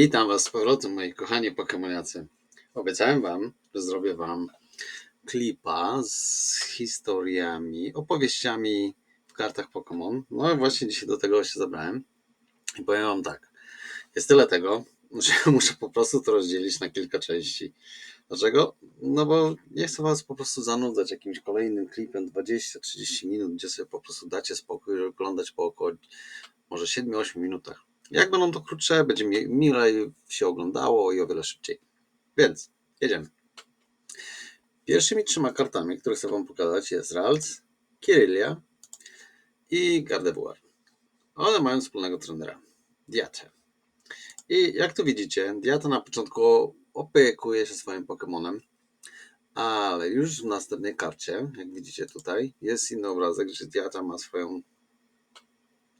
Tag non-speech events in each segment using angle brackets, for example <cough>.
Witam Was z powrotem, moi kochani Pokemoniacy. Obiecałem Wam, że zrobię Wam klipa z historiami, opowieściami w kartach Pokémon. No i właśnie dzisiaj do tego się zabrałem. I powiem Wam tak. Jest tyle tego, <laughs> że muszę po prostu to rozdzielić na kilka części. Dlaczego? No bo nie chcę Was po prostu zanudzać jakimś kolejnym klipem 20-30 minut, gdzie sobie po prostu dacie spokój, żeby oglądać po około może 7-8 minutach. Jak będą to krótsze, będzie mi- milej się oglądało i o wiele szybciej. Więc jedziemy. Pierwszymi trzema kartami, które chcę Wam pokazać jest Ralts, Kirylia i Gardevoir. One mają wspólnego trenera, Diatę. I jak tu widzicie, Diata na początku opiekuje się swoim Pokemonem, ale już w następnej karcie, jak widzicie tutaj, jest inny obrazek, że Diata ma swoją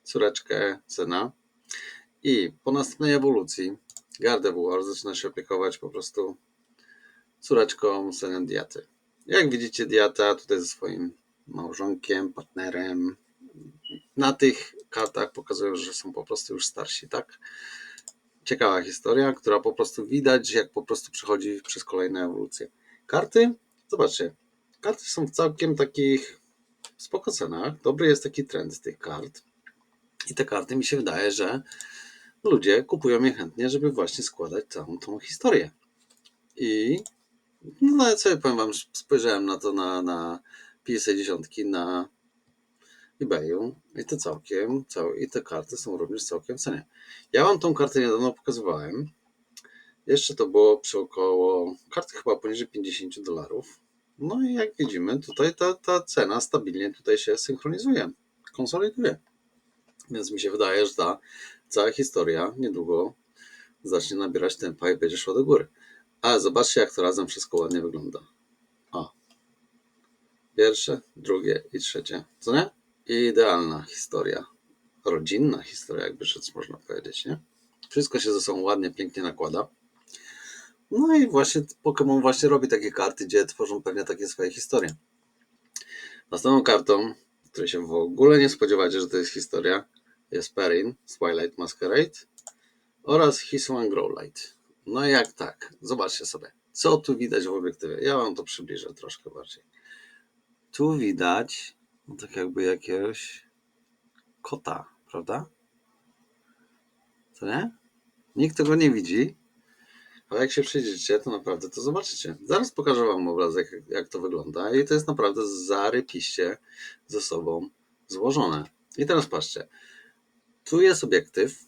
córeczkę, syna, i po następnej ewolucji Gardevoir zaczyna się opiekować po prostu córeczką synem Diaty. Jak widzicie, Diata tutaj ze swoim małżonkiem, partnerem. Na tych kartach pokazują, że są po prostu już starsi, tak? Ciekawa historia, która po prostu widać, jak po prostu przechodzi przez kolejne ewolucje. Karty, zobaczcie, karty są w całkiem takich spoko cenach. Dobry jest taki trend tych kart. I te karty mi się wydaje, że ludzie kupują je chętnie, żeby właśnie składać całą tą historię. I no nawet sobie powiem wam, spojrzałem na to na, na PSA dziesiątki na eBayu i to całkiem, całe, i te karty są również całkiem w cenie. Ja wam tą kartę niedawno pokazywałem. Jeszcze to było przy około, karty chyba poniżej 50 dolarów. No i jak widzimy, tutaj ta, ta cena stabilnie tutaj się synchronizuje, konsoliduje. Więc mi się wydaje, że ta cała historia niedługo zacznie nabierać tempa i będzie szła do góry. Ale zobaczcie, jak to razem wszystko ładnie wygląda. O. Pierwsze, drugie i trzecie. Co nie? Idealna historia. Rodzinna historia, jakby rzecz można powiedzieć, nie? Wszystko się ze sobą ładnie, pięknie nakłada. No i właśnie Pokémon właśnie robi takie karty, gdzie tworzą pewnie takie swoje historie. Następną kartą, której się w ogóle nie spodziewacie, że to jest historia, jest Perrin z Twilight Masquerade oraz Hiswan Growlite. No i jak tak? Zobaczcie sobie, co tu widać w obiektywie. Ja wam to przybliżę troszkę bardziej. Tu widać no tak jakby jakiegoś kota, prawda? Co nie? Nikt tego nie widzi, ale jak się przyjdziecie, to naprawdę to zobaczycie. Zaraz pokażę wam obrazek, jak- jak to wygląda i to jest naprawdę zarypiście ze sobą złożone. I teraz patrzcie. Tu jest obiektyw,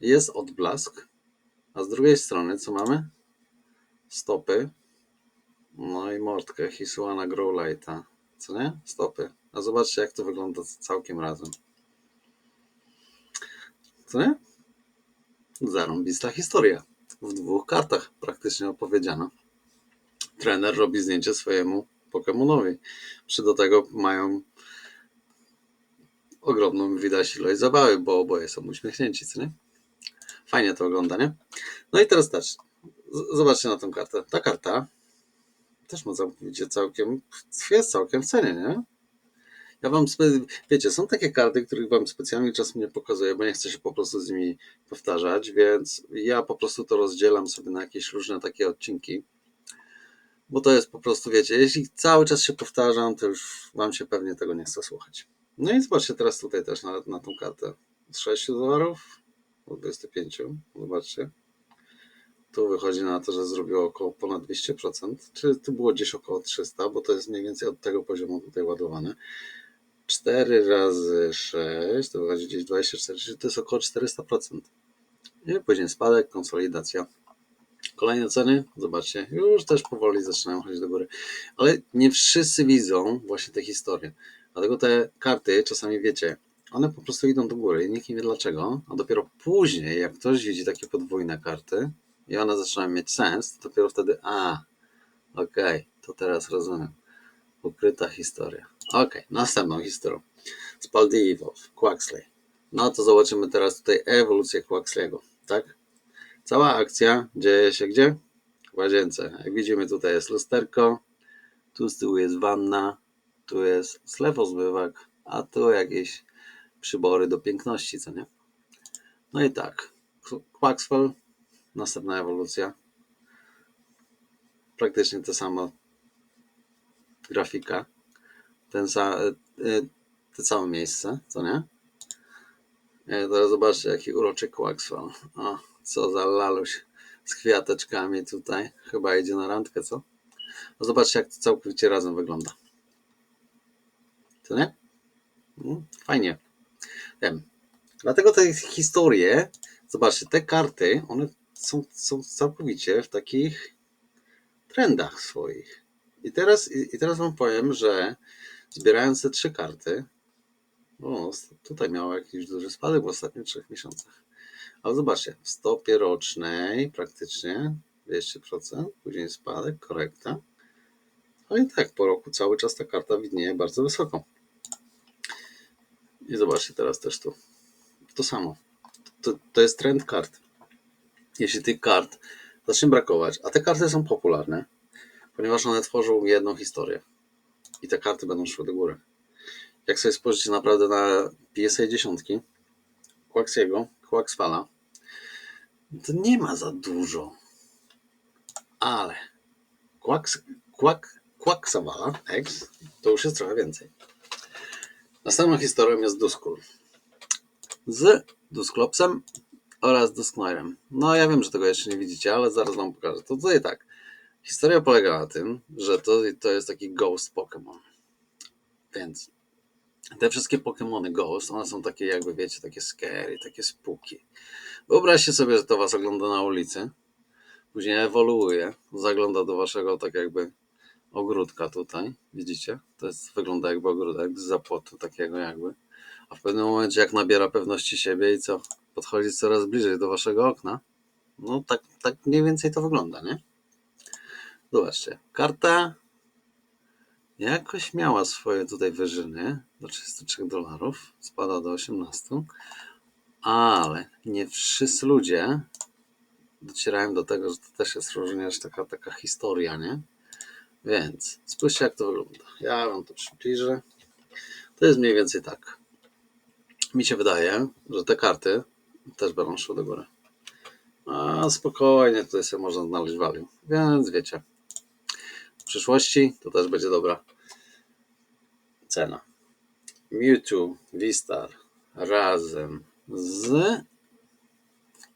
jest odblask, a z drugiej strony co mamy? Stopy, no i mordkę Hiswana Growlite'a, co nie? Stopy. A zobaczcie jak to wygląda całkiem razem. Co nie? Zarąbista historia. W dwóch kartach praktycznie opowiedziana. Trener robi zdjęcie swojemu Pokemonowi. Przy do tego mają ogromną widać ilość zabawy, bo oboje są uśmiechnięci, co nie? Fajnie to ogląda, nie? No i teraz też, zobaczcie na tę kartę. Ta karta też ma całkowicie całkiem, jest całkiem w cenie, nie? Ja wam, wiecie, są takie karty, których wam specjalnie czasem nie pokazuję, bo nie chcę się po prostu z nimi powtarzać, więc ja po prostu to rozdzielam sobie na jakieś różne takie odcinki, bo to jest po prostu, wiecie, jeśli cały czas się powtarzam, to już wam się pewnie tego nie chce słuchać. No i zobaczcie teraz tutaj też na, na tą kartę. Z 6 dolarów do 25, zobaczcie. Tu wychodzi na to, że zrobiło około ponad 200%, czy tu było gdzieś około 300, bo to jest mniej więcej od tego poziomu tutaj ładowane. 4 razy 6 to wychodzi gdzieś 24, czyli to jest około 400%. I później spadek, konsolidacja. Kolejne ceny, zobaczcie, już też powoli zaczynają chodzić do góry. Ale nie wszyscy widzą właśnie te historie. Dlatego te karty czasami wiecie, one po prostu idą do góry i nikt nie wie dlaczego, a dopiero później, jak ktoś widzi takie podwójne karty i one zaczynają mieć sens, to dopiero wtedy, a, okej, to teraz rozumiem. Ukryta historia. Okej, następną historią. Spaldi Evolve, Quaxley. No to zobaczymy teraz tutaj ewolucję Quaxley'ego, tak? Cała akcja dzieje się gdzie? W łazience. Jak widzimy tutaj jest lusterko, tu z tyłu jest wanna, tu jest slewozmywak, a tu jakieś przybory do piękności, co nie? No i tak, Quaxwell następna ewolucja. Praktycznie ta sama grafika, ten sa, e, te same miejsce, co nie? E, Teraz zobaczcie, jaki uroczy Quaxwell. O, co za laluś z kwiateczkami tutaj. Chyba idzie na randkę, co? No zobaczcie, jak to całkowicie razem wygląda. Co nie? Mm, Fajnie. Wiem. Dlatego te historie, zobaczcie, te karty, one są, są całkowicie w takich trendach swoich. I teraz, i, i teraz wam powiem, że zbierając te trzy karty, o, tutaj miało jakiś duży spadek w ostatnich trzech miesiącach. Ale zobaczcie, w stopie rocznej praktycznie 200%, później spadek, korekta. Ale i tak po roku cały czas ta karta widnieje bardzo wysoko. I zobaczcie teraz też tu. To samo. To, to jest trend kart. Jeśli tych kart zacznie brakować, a te karty są popularne, ponieważ one tworzą jedną historię. I te karty będą szły do góry. Jak sobie spojrzycie naprawdę na PSA dziesiątki, Quaxiego, Quaxfala, to nie ma za dużo. Ale Quax, Quack, Quaxawala X to już jest trochę więcej. Następną historią jest Duskull. Z Dusklopsem oraz Dusknoirem. No ja wiem, że tego jeszcze nie widzicie, ale zaraz wam pokażę. To tutaj tak. Historia polega na tym, że to, to jest taki ghost Pokémon. Więc te wszystkie Pokémony Ghost, one są takie jakby, wiecie, takie scary, takie spooky. Wyobraźcie sobie, że to was ogląda na ulicy, później ewoluuje, zagląda do waszego tak jakby ogródka tutaj, widzicie? To jest, wygląda jakby ogródek z zapłotu takiego jakby. A w pewnym momencie jak nabiera pewności siebie i co? Podchodzi coraz bliżej do waszego okna. No tak, tak mniej więcej to wygląda, nie? Zobaczcie, karta jakoś miała swoje tutaj wyżyny do 33 dolarów, spada do 18, ale nie wszyscy ludzie docierają do tego, że to też jest również taka, taka historia, nie? Więc spójrzcie jak to wygląda. Ja wam to przybliżę. To jest mniej więcej tak. Mi się wydaje, że te karty też będą szły do góry. A spokojnie, tutaj sobie można znaleźć value. Więc wiecie, w przyszłości to też będzie dobra cena. Mewtwo, Vistar razem z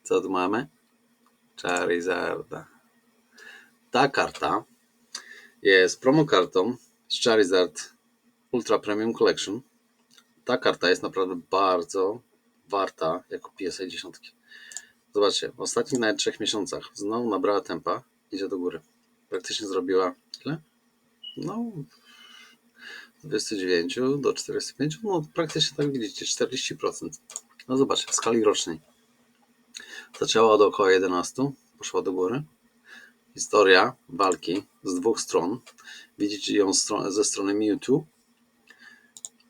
co tu mamy? Charizarda. Ta karta jest promokartą z Charizard Ultra Premium Collection. Ta karta jest naprawdę bardzo warta jako PSA 10. Zobaczcie, w ostatnich nawet trzech miesiącach znowu nabrała tempa, idzie do góry. Praktycznie zrobiła ile? No, z 29 do 45, no praktycznie tak widzicie, 40%. No zobaczcie, w skali rocznej. Zaczęła od około 11, poszła do góry. Historia walki z dwóch stron. Widzicie ją ze strony Mewtwo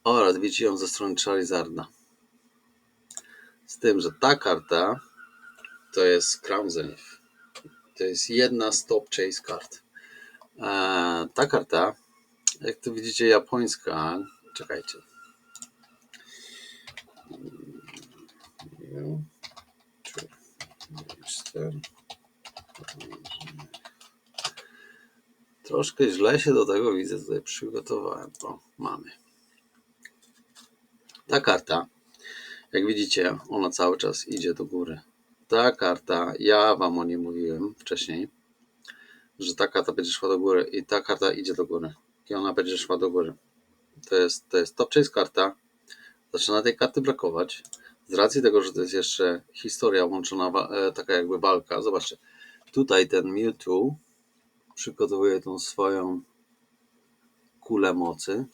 oraz widzicie ją ze strony Charizarda. Z tym, że ta karta to jest Crown Zenith. To jest jedna stop chase kart. Eee, ta karta, jak tu widzicie, japońska. Czekajcie. Troszkę źle się do tego widzę tutaj przygotowałem. O, mamy. Ta karta, jak widzicie, ona cały czas idzie do góry. Ta karta, ja wam o niej mówiłem wcześniej, że ta karta będzie szła do góry i ta karta idzie do góry. I ona będzie szła do góry. To jest, to jest top karta. Zaczyna tej karty brakować. Z racji tego, że to jest jeszcze historia łączona, taka jakby walka. Zobaczcie, tutaj ten Mewtwo przygotowuje tą swoją kulę mocy.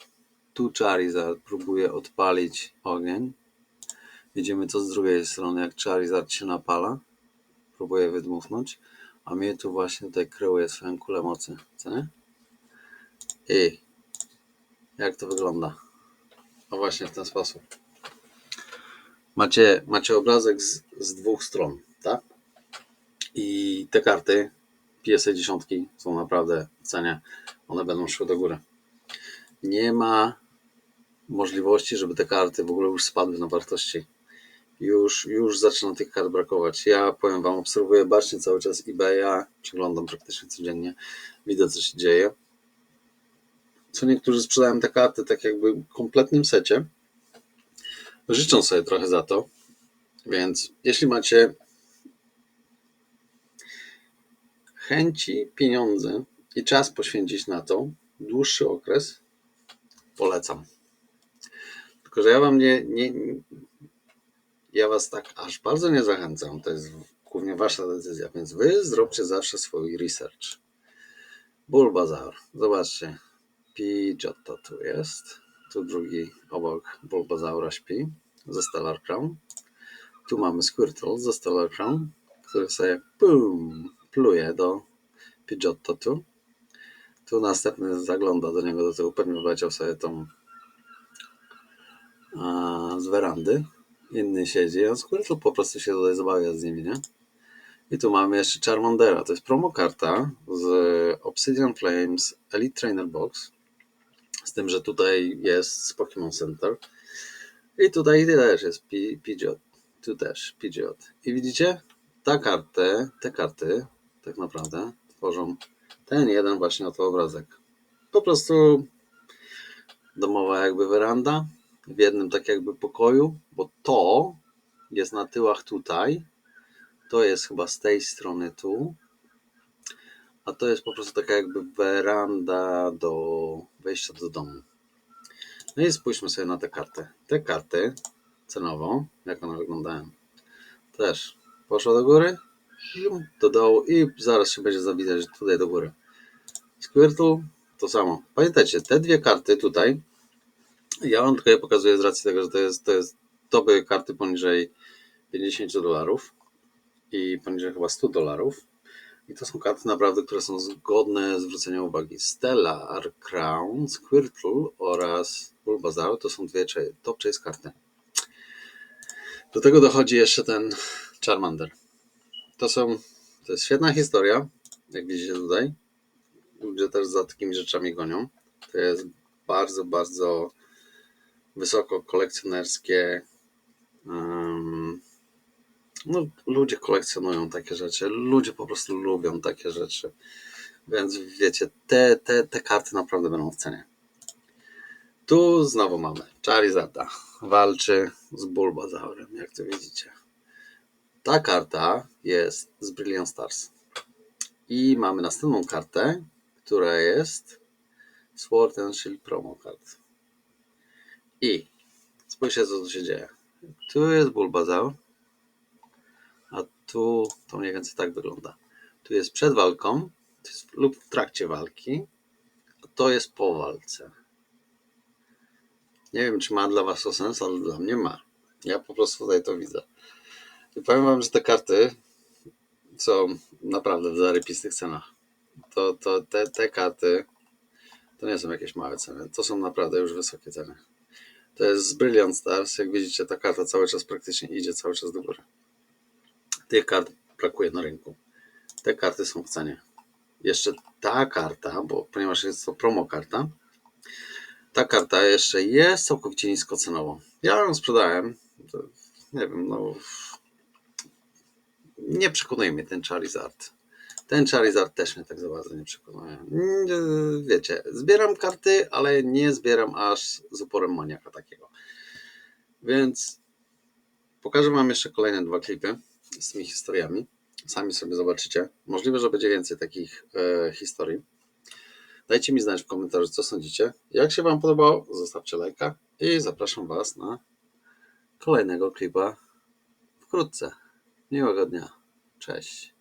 Tu Charizard próbuje odpalić ogień. Widzimy co z drugiej strony, jak Charizard się napala. Próbuje wydmuchnąć. A Mewtwo właśnie tutaj kreuje swoją kulę mocy. Co nie? I jak to wygląda? No właśnie w ten sposób. Macie, macie obrazek z, z dwóch stron, tak? I te karty PSA dziesiątki są naprawdę w cenie. One będą szły do góry. Nie ma możliwości, żeby te karty w ogóle już spadły na wartości. Już, już zaczyna tych kart brakować. Ja powiem Wam, obserwuję bacznie cały czas eBaya, przeglądam praktycznie codziennie, widzę co się dzieje. Co niektórzy sprzedają te karty tak jakby w kompletnym secie. Życzą sobie trochę za to. Więc jeśli macie chęci, pieniądze i czas poświęcić na to, dłuższy okres, polecam. Tylko, że ja wam nie, nie, ja was tak aż bardzo nie zachęcam. To jest głównie wasza decyzja, więc wy zróbcie zawsze swój research. Bulbazaur. Zobaczcie. Pidgeotto tu jest. Tu drugi obok Bulbazaura śpi ze Stellar Crown. Tu mamy Squirtle ze Stellar Crown, który sobie pum, pluje do Pidgeotto tu. Tu następny zagląda do niego do tyłu, pewnie wleciał sobie tą a, z werandy. Inny siedzi, a Squirtle po prostu się tutaj zabawia z nimi, nie? I tu mamy jeszcze Charmandera. To jest promo karta z Obsidian Flames Elite Trainer Box. Z tym, że tutaj jest z Pokémon Center. I tutaj też jest Pi- Pidgeot. Tu też Pidgeot. I widzicie? Ta kartę, te karty tak naprawdę tworzą ten jeden właśnie oto obrazek. Po prostu domowa jakby weranda w jednym tak jakby pokoju, bo to jest na tyłach tutaj, to jest chyba z tej strony tu, a to jest po prostu taka jakby weranda do wejścia do domu. No i spójrzmy sobie na te karty. Te karty cenowo, jak one wyglądają. Też poszło do góry, do dołu i zaraz się będzie zawijać tutaj do góry. Squirtle to samo. Pamiętajcie, te dwie karty tutaj, ja wam tylko je pokazuję z racji tego, że to jest, to jest to były karty poniżej 50 dolarów i poniżej chyba 100 dolarów. I to są karty naprawdę, które są zgodne zwrócenia uwagi. Stellar, Crown, Squirtle oraz Bulbasaur to są dwie top chase karty. Do tego dochodzi jeszcze ten Charmander. To są, to jest świetna historia, jak widzicie tutaj. Ludzie też za takimi rzeczami gonią. To jest bardzo, bardzo wysoko kolekcjonerskie. em, no, ludzie kolekcjonują takie rzeczy. Ludzie po prostu lubią takie rzeczy. Więc wiecie, te, te, te karty naprawdę będą w cenie. Tu znowu mamy Charizarda. Walczy z Bulbasaurem, jak to widzicie. Ta karta jest z Brilliant Stars. I mamy następną kartę, która jest Sword and Shield Promo Card. I spójrzcie, co tu się dzieje. Tu jest Bulbasaur, a tu to mniej więcej tak wygląda. Tu jest przed walką jest lub w trakcie walki, a to jest po walce. Nie wiem, czy ma dla Was to sens, ale dla mnie ma. Ja po prostu tutaj to widzę. I powiem Wam, że te karty są naprawdę w zarybistych cenach. To, to te, te karty to nie są jakieś małe ceny. To są naprawdę już wysokie ceny. To jest Brilliant Stars. Jak widzicie, ta karta cały czas praktycznie idzie cały czas do góry. Tych kart brakuje na rynku. Te karty są w cenie. Jeszcze ta karta, bo ponieważ jest to promo karta, ta karta jeszcze jest całkowicie niskocenowo. Ja ją sprzedałem. Nie wiem, no. Nie przekonuje mnie ten Charizard. Ten Charizard też mnie tak za bardzo nie przekonuje. Nie, Wiecie, zbieram karty, ale nie zbieram aż z uporem maniaka takiego. Więc pokażę Wam jeszcze kolejne dwa klipy z tymi historiami. Sami sobie zobaczycie. Możliwe, że będzie więcej takich e, historii. Dajcie mi znać w komentarzu, co sądzicie. Jak się Wam podobało, zostawcie lajka i zapraszam Was na kolejnego klipa wkrótce. Miłego dnia. Cześć.